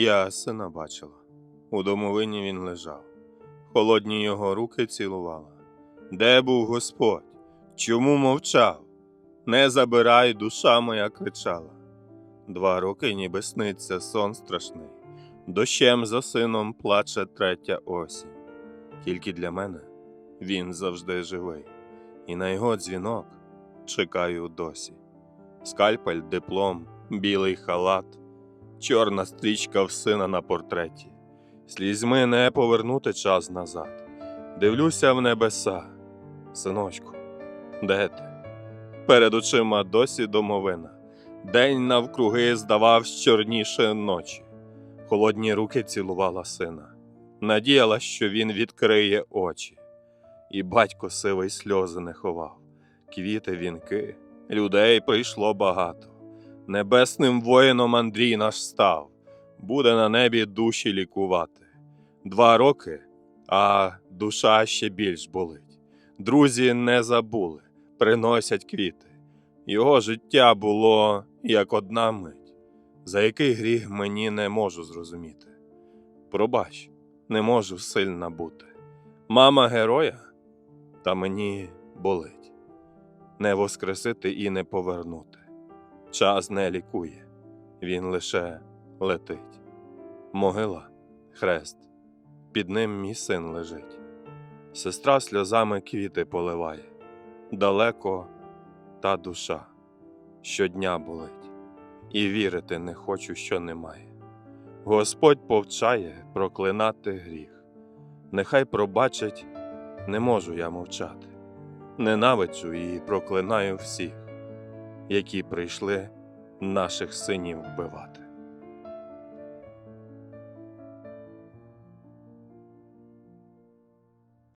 Я сина бачила. У домовині він лежав. Холодні його руки цілувала. Де був Господь? Чому мовчав? Не забирай, душа моя кричала. Два роки ніби сниться сон страшний. Дощем за сином плаче третя осінь. Тільки для мене він завжди живий, і на його дзвінок чекаю досі. Скальпель, диплом, білий халат, чорна стрічка в сина на портреті. Слізьми не повернути час назад. Дивлюся в небеса. Синочку, де ти? Перед очима досі домовина. День навкруги здавав чорніше ночі. Холодні руки цілувала сина. Надіяла, що він відкриє очі. І батько сивий сльози не ховав. Квіти, вінки, людей прийшло багато. Небесним воїном Андрій наш став, буде на небі душі лікувати. Два роки, а душа ще більш болить. Друзі не забули, приносять квіти. Його життя було як одна мить, за який гріх мені не можу зрозуміти. Пробач, не можу сильна бути. Мама героя, та мені болить. Не воскресити і не повернути. Час не лікує, він лише летить. Могила, хрест, під ним мій син лежить. Сестра сльозами квіти поливає, далеко та душа щодня болить, і вірити не хочу, що немає. Господь повчає проклинати гріх. Нехай пробачить, не можу я мовчати. Ненавиджу і проклинаю всіх, які прийшли наших синів вбивати.